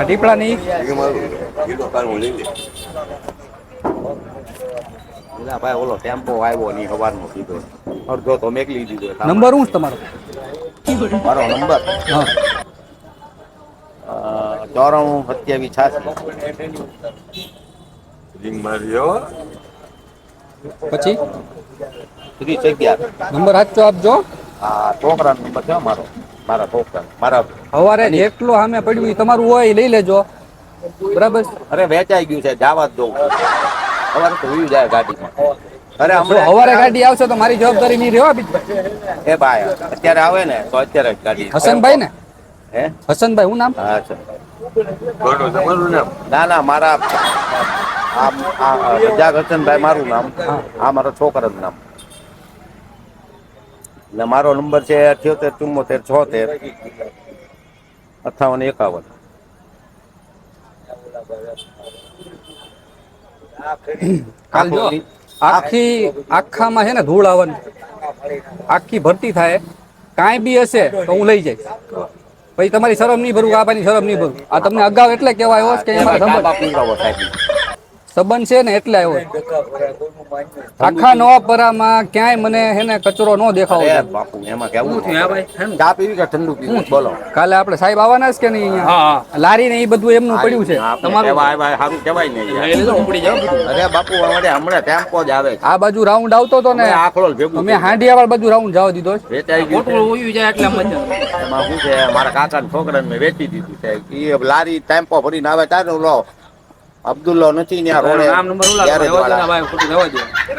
આ હું લઈ ભાઈ ઓલો ટેમ્પો આવ્યો ની હવારનો કીધો અડધો તો મેકલી દીધો નંબર શું છે તમારો? મારો નંબર. હા. ચોરાણું સત્યાવીસ છાસી પછી? ત્રીસ અગિયાર. નંબર સાચો આપજો. આ છોકરાનો નંબર છે મારો. મારા છોકરા મારા સવારે જેટલું સામે પડ્યું તમારું હોય લઈ લેજો. બરાબર? અરે વેચાઈ ગયું છે જવા જ દઉં. સવારે તો ઉયું જાય ગાડીમાં. અરે હમણાં સવારે ગાડી આવશે તો મારી જવાબદારી નહીં રહેવા બીજભાઈ એ ભાઈ અત્યારે આવે ને તો અત્યારે જ ગાડી. હસનભાઈ ને? હે? હસનભાઈ હું નામ? હા નામ ના ના મારા આ આ રજાક હસનભાઈ મારું નામ. આ મારા છોકરાનું નામ. એટલે મારો નંબર છે અઠ્યોતેર ચુમ્મોતેર છોતેર અઠાવન એકાવન. આખી આખામાં છે ને ધૂળ આવવાની. આખી ભરતી થાય. કાંઈ બી હશે તો હું લઈ જઈશ. પછી તમારી શરમ નહીં ભરવું આ પાની શરમ નહીં ભરવું આ તમને અગાઉ એટલે કહેવાય કે સંબંધ છે ને એટલે આવ્યો. આખા નવાપરામાં ક્યાંય મને હે ને કચરો ન દેખાવો બાપુ એમાં કેવું ચા પીવી કે ઠંડુ પીવું? બોલો. કાલે આપણે સાહેબ આવવાના છે કે નહીં અહીંયા? લારી ને એ બધું એમનું પડ્યું છે. તમારું? સારું કહેવાય નહીં અરે બાપુ અમારે હમણાં ટેમ્પો જ આવે આ બાજુ રાઉન્ડ આવતો હતો ને આખલો ભેગું મેં હાંડિયાવાળ બાજુ રાઉન્ડ જવા દીધો છે. એમાં શું છે? મારા કાકા છોકરાને મેં વેચી દીધું છે. એ લારી ટેમ્પો ભરીને આવે ત્યારે ઓલો અબ્દુલ્લો નથી રોડે.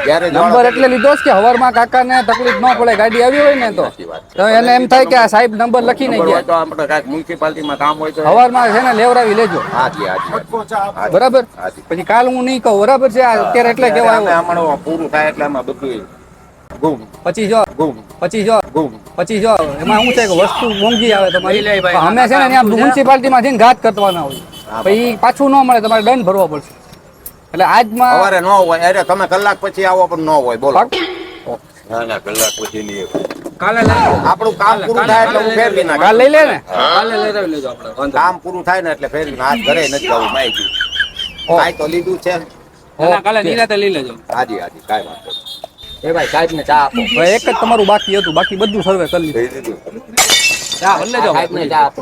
ગેરેજ નંબર એટલે લીધો છે કે હવારમાં કાકાને તકલીફ ન પડે ગાડી આવી હોય ને તો. એને એમ થાય કે આ સાહેબ નંબર લખીને નંબર ગયા. તો આપણે કાંઈક મ્યુનિસિપાલિટીમાં કામ હોય તો હવારમાં છે ને લેવરાવી લેજો. હાજી હાજી. હાજી. બરાબર? પછી કાલ હું નહીં કહું બરાબર છે? અત્યારે એટલે કેવા આવ્યું પૂરું થાય એટલે આમાં બધું ગુમ. પછી જો ગુમ. પછી જો ગુમ. પછી જો એમાં શું છે કે વસ્તુ મોંઘી આવે તમારી. અમે છે ને મ્યુનિસિપાલિટીમાં જઈને ઘાત કરવાના હોય. પછી પાછું ન મળે તમારે દંડ ભરવો પડશે. એટલે આજમાં સવારે ન હોય અરે તમે કલાક પછી આવો પણ ન હોય બોલો. ના ના કલાક પછી નહીં કાલે આપણું કામ પૂરું થાય એટલે હું ફેરવી કાલ નાખ. લઈ લે ને? કાલે લઈ લેજો આપણે કામ પૂરું થાય ને એટલે ફેરવી હાથ ઘરે નથી જવું માહિતી કાંઈ તો લીધું છે. કાલે નિરાતે લઈ લેજો. હાજી હાજી કાંઈ વાંધો નહીં. એ ભાઈ સાહેબ ને ચા આપો. એક જ તમારું બાકી હતું બાકી બધું સર્વે કરી લીધું. ચા ભરી લેજો. સાહેબ ને ચા આપો.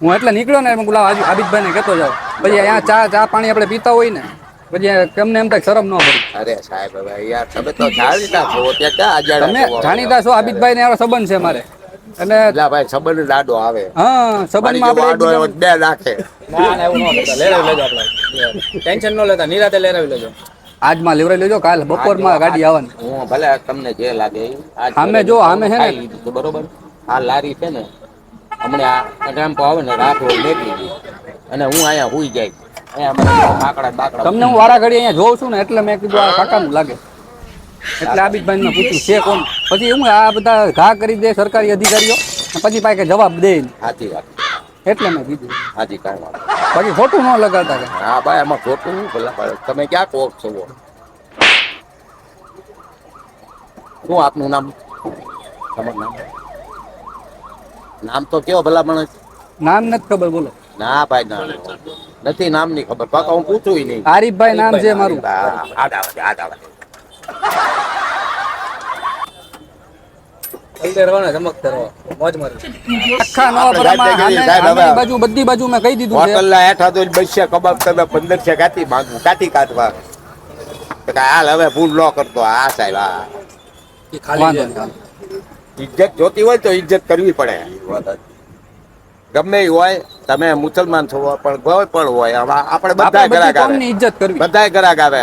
હું એટલે નીકળ્યો ને હું ગુલાબ આબિદભાઈ ને કહેતો જાઉં પછી અહીંયા ચા ચા પાણી આપણે પીતા હોય ને પછી તમને એમ થાય શરમ ન ભરી અરે સાહેબ હવે યાર તમે તો જાણીતા છો ત્યાં ક્યાં તમે જાણીતા છો આબિદભાઈ ને એવા સંબંધ છે મારે. અને ભાઈ સંબંધ લાડો આવે. હા સંબંધમાં આપણે બે નાખે ના ના એવું ન કરતા લેરાવી લેજો આપણે. ટેન્શન ન લેતા નિરાતે લેરાવી લેજો. આજમાં લેવડાવી લેજો કાલ બપોરમાં ગાડી આવવાની. હું ભલે તમને જે લાગે. આજ આમે જો, આમે હે ને- છે, બરોબર? આ લારી છે ને હમણાં આ ટેમ્પો આવે ને રાખો હોય ગઈ અને હું અહીંયા હુઈ જાય. અહીંયા અમારે બાકડા તમને હું વારા ઘડી અહીંયા જોઉં છું ને એટલે મેં કીધું આ કાકાનું લાગે. એટલે આબિદભાઈ ને પૂછ્યું છે કોણ? પછી હું આ બધા ઘા કરી દે સરકારી અધિકારીઓ પછી પાકે જવાબ દે હાથી વાત. એટલે મેં કીધું. હાજી કાંઈ વાત પછી ખોટું ન લગાડતા કે. હા ભાઈ આમાં ખોટું નહીં ભલા ભાઈ તમે ક્યાં કોક છો? શું આપનું નામ? તમારું નામ? નામ તો કયો ભલા માણસ? નામ નથી ખબર બોલો. ના ભાઈ ના. નથી નામની ખબર. પાકા હું પૂછું નહીં. આરીફભાઈ નામ છે મારું. ને હાલ હવે ભૂલ ન કરતો. આ સાહેબ ઇજ્જત જોતી હોય તો ઇજ્જત કરવી પડે. ગમે એ હોય તમે મુસલમાન છો પણ કોઈ પણ હોય આપણે બધા ગ્રાહક આવે. ઇજ્જત કરવી. બધા ગ્રાહક આવે.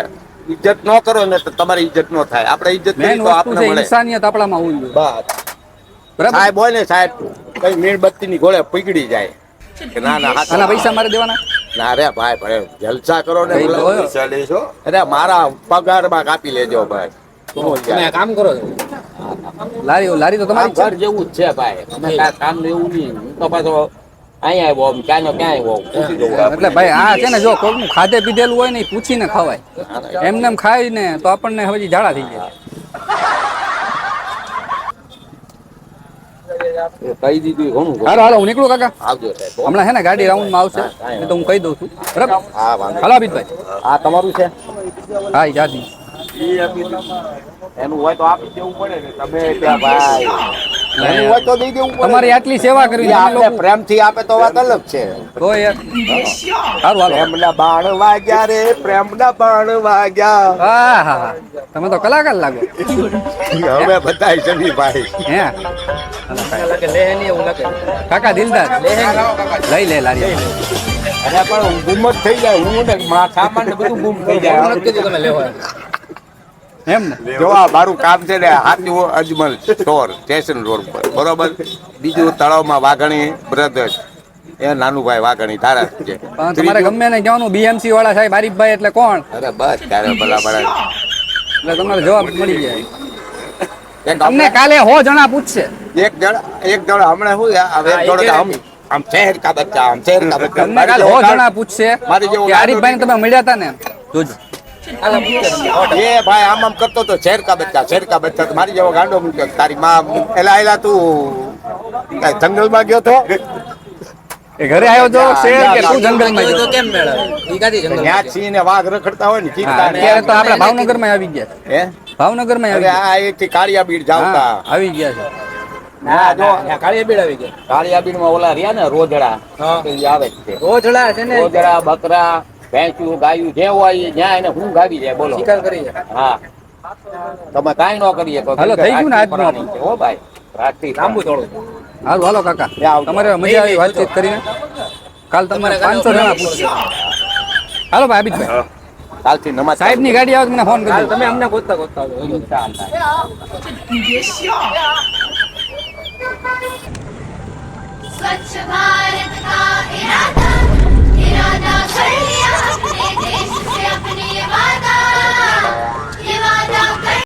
ઇજ્જત ન કરો ને તો તમારી ઇજ્જત ન થાય. આપણે ઇજ્જત કરી તો આપણે મળે. ઇન્સાનિયત આપણામાં હોવી જોઈએ. બસ. બરાબર? સાહેબ હોય ને સાહેબ કઈ મીણબત્તી ની ગોળે પીગળી જાય. ના ના પૈસા મારે દેવાના? ના રે ભાઈ ભાઈ જલસા કરો ને. પૈસા લેજો. અરે મારા પગારમાં કાપી લેજો ભાઈ. તમે કામ કરો છો. લારી લારી તો તમારી ઘર જેવું જ છે ભાઈ. અમે કામ એવું નહીં. હું તો પાછો અહીંયા આવ્યો આમ ક્યાંનો ક્યાં આવ્યો પૂછી દઉં એટલે ભાઈ આ છે ને જો કોઈનું ખાધે પીધેલું હોય ને પૂછીને ખવાય. એમને એમ ખાય ને તો આપણને હવે ઝાડા થઈ જાય કહી દીધું ઘણું હાલો હાલો હું નીકળું કાકા. આવજો હમણાં છે ને ગાડી રાઉન્ડમાં આવશે તો હું કહી દઉં છું. બરાબર? હા હાલો આ તમારું છે? હા ઈ જાતી એનું હોય તો આપી દેવું પડે ને. તમે ત્યાં ભાઈ. એનું હોય તો દઈ દેવું પડે. તમારી આટલી સેવા કરી એ તમે આપણે પ્રેમથી આપે તો વાત અલગ છે. તો યાર સારું હાલો. પ્રેમના બાણ વાગ્યા રે પ્રેમના બાણ વાગ્યા. હા હા હા. તમે તો કલાકાર લાગો. હવે બધા જમી ભાઈ. હે? લાગે લેહે નહીં એવું લાગે કાકા દિલદાર. લઈ લે લારી. અરે પણ ગુમ જ થઈ જાય. હું ને મા સામાન ને બધું ગુમ થઈ જાય. તમે લેવા. એમ ને? જો આ મારું કામ છે ને હાથની અજમલ ચોર સ્ટેશન રોડ પર બરોબર? બીજું તળાવમાં વાઘણી બ્રધર્સ એ નાનુભાઈ વાઘણી તારા છે. તમારે ગમે ને કહેવાનું બીએમસી વાળા સાહેબ આરીફભાઈ એટલે કોણ? અરે બસ ત્યારે ભલા ભલા એટલે તમારે જવાબ મળી જાય. તમને કાલે હો જણા પૂછશે. એક જણ એક જણ હમણાં શું છે? હવે એક હા, જણ આમ આમ શહેર કા બચ્ચા આમ શહેર કા બચ્ચા. કાલે હો જણા પૂછશે. મારી જેવો કે આરીફભાઈ તમે મળ્યા હતા ને? જોજો. એ ભાઈ આમ આમ કરતો તો શેર કા બચ્ચા શેર કા બચ્ચા મારી જેવો ગાંડો મૂક્યો તારી માં એલા એલા તું કાંઈ જંગલમાં ગયો તો? એ ઘરે આવ્યો તો શેર કે તું જંગલમાં તો ગયો? કેમ મેળવે? ઈ જંગલ ત્યાં સિંહ ને વાઘ રખડતા હોય ને હા, અત્યારે તો આપણે ભાવનગરમાં આવી ગયા હે? ભાવનગરમાં આવી ગયા. આ એક થી કાળિયા બીડ જાવતા આવી ગયા છે. ના જો ત્યાં બીડ આવી ગયા. કાળિયા બીડમાં ઓલા રહ્યા ને રોજડા આવે છે. રોજડા છે ને? રોજડા બકરા ભેંસ્યું ગાયું જે હોય જ્યાં એને હું ગાવી જાય બોલો. શિકાર કરી હા. તમે કાઈ ન કરીએ તો હાલો થઈ ગયું ને આજનું હો ભાઈ. રાતથી લાંબુ થોડું. હાલો હાલો કાકા. તમારે મજા આવી વાતચીત કરીને. કાલ તમારે પાંચસો જણા પૂછશે હાલો ભાઈ આબિદભાઈ કાલથી નમા સાહેબની ગાડી આવે મને ફોન કરજો. તમે અમને ગોતતા ગોતતા સ્વચ્છ ભારત माता